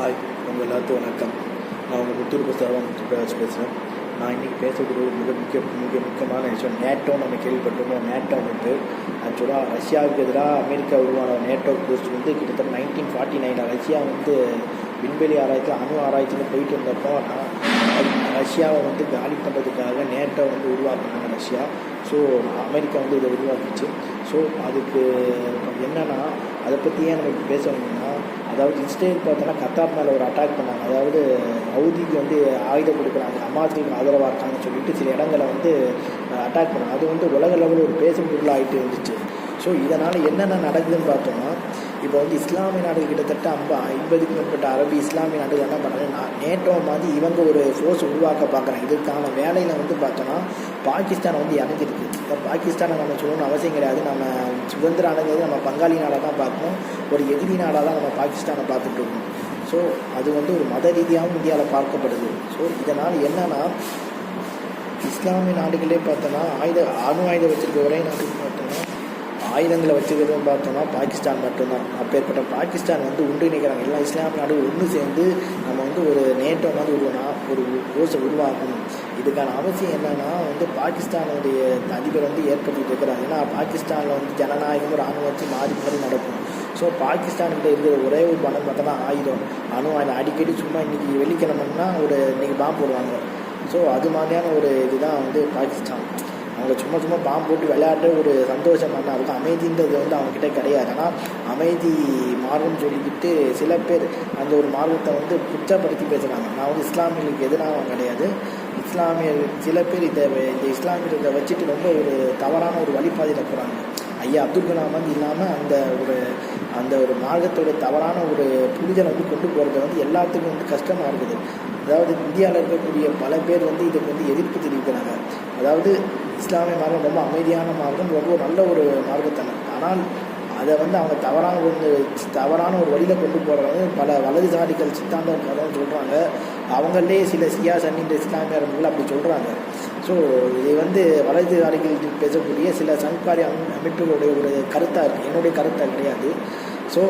Hi உங்கள் எல்லாத்துக்கும் வணக்கம். நான் உங்கள் முத்தூர் பிரசாரம் முத்துராஜ் பேசுகிறேன் நான் இன்றைக்கி பேசக்கூடிய ஒரு மிக முக்கிய மிக முக்கியமான விஷயம். நேட்டோ நம்ம கேள்விப்பட்டிருக்கோம். நேட்டோ வந்து ஆக்சுவலாக ரஷ்யாவுக்கு எதிராக அமெரிக்கா உருவான நேட்டோ போஸ்ட் வந்து கிட்டத்தட்ட நைன்டீன் ஃபார்ட்டி நைனில் ரஷ்யா வந்து விண்வெளி ஆராய்ச்சி அணு ஆராய்ச்சியில் போயிட்டு இருந்தப்போ ரஷ்யாவை வந்து காலி பண்ணுறதுக்காக நேட்டோ வந்து உருவாக்குனாங்க ரஷ்யா. ஸோ அமெரிக்கா வந்து இதை உருவாக்கிச்சு. ஸோ அதுக்கு என்னென்னா அதை பற்றி ஏன் நம்ம பேசணும்னா அதாவது இஸ்ரேல் பார்த்தோன்னா கத்தார் மேலே ஒரு அட்டாக் பண்ணாங்க. அதாவது ஹவுதிக்கு வந்து ஆயுதம் கொடுக்குறாங்க. அமாத்துக்கு ஆதரவாக இருக்காங்கன்னு சொல்லிட்டு சில இடங்களை வந்து அட்டாக் பண்ணாங்க. அது வந்து உலக லெவலில் ஒரு பேசும் பொருளாக ஆகிட்டு இருந்துச்சு. ஸோ இதனால் என்னென்ன நடக்குதுன்னு பார்த்தோம்னா இப்போ வந்து இஸ்லாமிய நாடுகள் கிட்டத்தட்ட ஐம்ப ஐம்பதுக்கும் மேற்பட்ட அரபு இஸ்லாமிய நாடுகள் என்ன பண்ணுறாங்க நேட்டோ மாதிரி இவங்க ஒரு ஃபோர்ஸ் உருவாக்க பார்க்குறாங்க. இதுக்கான வேலையில் வந்து பார்த்தோன்னா பாகிஸ்தான் வந்து இறங்கிருக்கு இப்போ பாகிஸ்தானை நம்ம சொல்லணும்னு அவசியம் கிடையாது. நம்ம சுதந்திரம் அடைஞ்சது நம்ம பங்காளி நாடாக தான் பார்க்கணும். ஒரு எதிரி நாடாக தான் நம்ம பாகிஸ்தானை பார்த்துட்டு இருக்கோம். ஸோ அது வந்து ஒரு மத ரீதியாகவும் இந்தியாவில் பார்க்கப்படுது. ஸோ இதனால் என்னென்னா இஸ்லாமிய நாடுகளே பார்த்தோன்னா ஆயுத அணு ஆயுதம் வச்சிருக்க ஒரே நாட்டுக்கு பார்த்தோன்னா ஆயுதங்களை வச்சுக்கிறதும் பார்த்தோம்னா பாகிஸ்தான் மட்டும்தான். அப்பேற்பட்ட பாகிஸ்தான் வந்து ஒன்றிணைக்கிறாங்க. எல்லா இஸ்லாம் நாடு ஒன்று சேர்ந்து நம்ம வந்து ஒரு நேட்டோ மாதிரி உருவனா ஒரு கோர்ஸை உருவாக்கணும். இதுக்கான அவசியம் என்னன்னா வந்து பாகிஸ்தானுடைய அதிபர் வந்து ஏற்படுத்திட்டு இருக்கிறாங்க ஏன்னா பாகிஸ்தானில் வந்து ஜனநாயகம் ராணுவத்தை மாறி மாறி நடக்கும். ஸோ பாகிஸ்தான்கிட்ட இருக்கிற ஒரே ஒரு பணம் பார்த்தா தான் ஆயுதம். அணு ஆயுதம். அடிக்கடி சும்மா இன்றைக்கி வெள்ளிக்கிழமைன்னா ஒரு இன்றைக்கி பாம்பு போடுவாங்க. ஸோ அது மாதிரியான ஒரு இதுதான் வந்து பாகிஸ்தான். அவங்க சும்மா சும்மா பாம்பு போட்டு விளையாட்டு ஒரு சந்தோஷம் பண்ண அதுக்கு அமைதின்றது வந்து அவங்கக்கிட்ட கிடையாது. ஆனால் அமைதி மார்க்கம் சொல்லிக்கிட்டு சில பேர் அந்த ஒரு மார்க்கத்தை வந்து குற்றப்படுத்தி பேசுகிறாங்க நான் வந்து இஸ்லாமியர்களுக்கு எதிராக கிடையாது. இஸ்லாமியர் சில பேர் இதை இந்த இஸ்லாமியர்களை வச்சுட்டு ரொம்ப ஒரு தவறான ஒரு வழிபாதையில் போகிறாங்க ஐயா அப்துல் கலாம் வந்து இல்லாமல் அந்த ஒரு அந்த ஒரு மார்க்கத்தோட தவறான ஒரு புரிதலை வந்து கொண்டு போகிறது வந்து எல்லாத்துக்கும் வந்து கஷ்டமாக இருக்குது. அதாவது இந்தியாவில் இருக்கக்கூடிய பல பேர் வந்து இதுக்கு வந்து எதிர்ப்பு தெரிவிக்கிறாங்க. அதாவது இஸ்லாமிய மார்க்கம் ரொம்ப அமைதியான மார்க்கம் ரொம்ப நல்ல ஒரு மார்க்கத்தான ஆனால் அதை வந்து அவங்க தவறான ஒரு தவறான ஒரு வழியில் கொண்டு போகிறவங்க பல வலதுசாரிகள் சித்தாந்தம் சொல்கிறாங்க அவங்களே சில சியா சன்னின்ற இஸ்லாமியர்கள் அப்படி சொல்கிறாங்க ஸோ இது வந்து வலதுசாரிகள் பேசக்கூடிய சில சங்காரி அமைப்புகளுடைய ஒரு கருத்தாக இருக்குது என்னுடைய கருத்தாக கிடையாது. ஸோ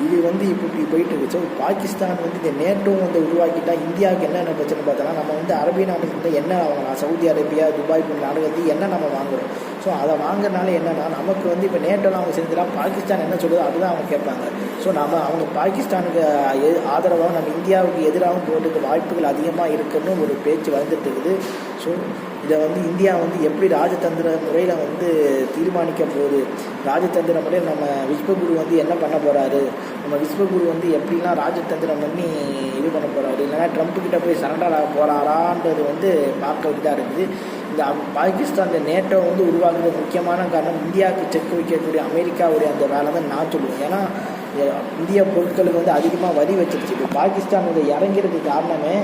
இது வந்து இப்போ இப்படி போயிட்டு இருக்கு ஸோ பாகிஸ்தான் வந்து இந்த நேட்டோ வந்து உருவாக்கிட்டா இந்தியாவுக்கு என்னென்ன பிரச்சனை பார்த்தோன்னா நம்ம வந்து அரபிய வந்து என்ன வாங்கலாம்? சவுதி அரேபியா துபாய் போன்ற நாடுகள் என்ன நம்ம வாங்குறோம்? ஸோ அதை வாங்குறதுனால என்னென்னா நமக்கு வந்து இப்போ நேட்டோலாம் அவங்க செஞ்சுட்டா பாகிஸ்தான் என்ன சொல்லுதோ அதுதான் அவங்க கேட்பாங்க. ஸோ நம்ம அவங்க பாகிஸ்தானுக்கு ஆதரவாக நம்ம இந்தியாவுக்கு எதிராகவும் போட்டுக்கு வாய்ப்புகள் அதிகமாக இருக்குன்னு ஒரு பேச்சு வந்துட்டு இருக்குது. ஸோ இதை வந்து இந்தியா வந்து எப்படி ராஜதந்திர முறையில் வந்து தீர்மானிக்க போகுது? ராஜதந்திர முறையில் நம்ம விஸ்வகுரு வந்து என்ன பண்ண போகிறாரு நம்ம விஸ்வகுரு வந்து எப்படிலாம் ராஜதந்திரம் பண்ணி இது பண்ண போகிறாரு இல்லைன்னா ட்ரம்ப்கிட்ட போய் சரண்டர் ஆக போகிறாரான்றது வந்து பார்க்க வேண்டியதாக இருக்குது. இந்த பாகிஸ்தான் நேட்டோ வந்து உருவாகிறது முக்கியமான காரணம் இந்தியாவுக்கு செக் வைக்கக்கூடிய அமெரிக்காவுடைய அந்த வேலை தான் நான் சொல்லுவேன். ஏன்னா இந்திய பொருட்களுக்கு வந்து அதிகமாக வரி வச்சிருச்சு. இப்போ பாகிஸ்தான் வந்து இறங்கிறதுக்கு காரணமே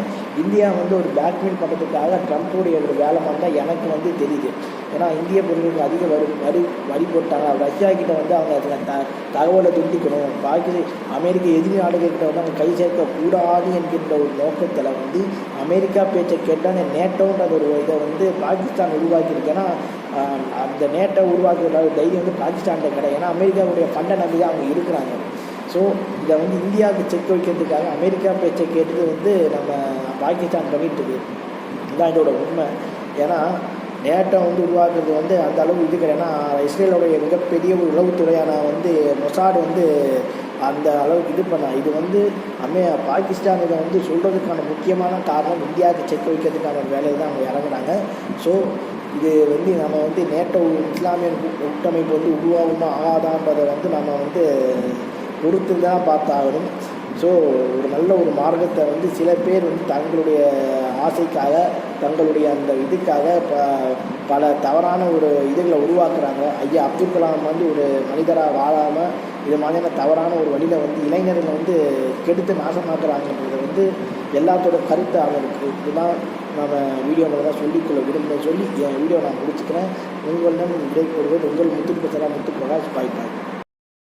இந்தியா வந்து ஒரு பேட்மின் பண்ணுறதுக்காக ட்ரம்ப்புடைய ஒரு வேலை தான் எனக்கு வந்து தெரியுது. ஏன்னா இந்திய பொருட்களுக்கு அதிக வரி வரி வரி போட்டாங்க. ரஷ்யா கிட்ட வந்து அவங்க அதில் த தகவலை துண்டிக்கணும். பாக்கி அமெரிக்க எதிரி நாடுகள்கிட்ட வந்து அவங்க கை சேர்க்கக்கூடாது என்கின்ற ஒரு நோக்கத்தில் வந்து அமெரிக்கா பேச்சை கேட்டால் நேட்டோன்ற ஒரு இதை வந்து பாகிஸ்தான் உருவாக்கியிருக்கேன்னா அந்த நேட்டை உருவாக்குற தைரியம் வந்து பாகிஸ்தான்கிட்ட கிடையாது. ஏன்னா அமெரிக்காவுடைய ஃபண்டை நம்பி தான் அவங்க இருக்கிறாங்க. ஸோ இதை வந்து இந்தியாவுக்கு செக் வைக்கிறதுக்காக அமெரிக்கா பேச்சை கேட்டது வந்து நம்ம பாகிஸ்தான் பண்ணிட்டு இருக்கு இதுதான் இதோட உண்மை. ஏன்னா நேட்டை வந்து உருவாக்குறது வந்து அந்த அளவு இது கிடையாது. இஸ்ரேலோடைய மிகப்பெரிய ஒரு உளவுத்துறையான வந்து மொசாடு வந்து அந்த அளவுக்கு இது பண்ண இது வந்து அமே பாகிஸ்தான் இதை வந்து சொல்கிறதுக்கான முக்கியமான காரணம் இந்தியாவுக்கு செக் வைக்கிறதுக்கான வேலையை தான் அவங்க இறங்குறாங்க. ஸோ இது வந்து நம்ம வந்து நேட்டோ இஸ்லாமிய கூட்டமைப்பு வந்து உருவாகுமா ஆகாதான்றதை வந்து நம்ம வந்து பொறுத்து தான் பார்த்தாகணும். ஸோ ஒரு நல்ல ஒரு மார்க்கத்தை வந்து சில பேர் வந்து தங்களுடைய ஆசைக்காக தங்களுடைய அந்த இதுக்காக ப பல தவறான ஒரு இதுகளை உருவாக்குறாங்க. ஐயா அப்துல் கலாம் வந்து ஒரு மனிதராக வாழாமல் இது மாதிரியான தவறான ஒரு வழியில் வந்து இளைஞர்களை வந்து கெடுத்து நாசமாக்குறாங்கன்றது வந்து எல்லாத்தோட கருத்து அவங்களுக்கு இதுதான் நம்ம வீடியோவில் தான் சொல்லிக்கொள்ள விரும்புகிறேன் சொல்லி என் வீடியோ நான் முடிச்சுக்கிறேன். உங்களிடம் விடை உங்கள் முத்து பிரசரா முத்துக்கு பாய் பாய்.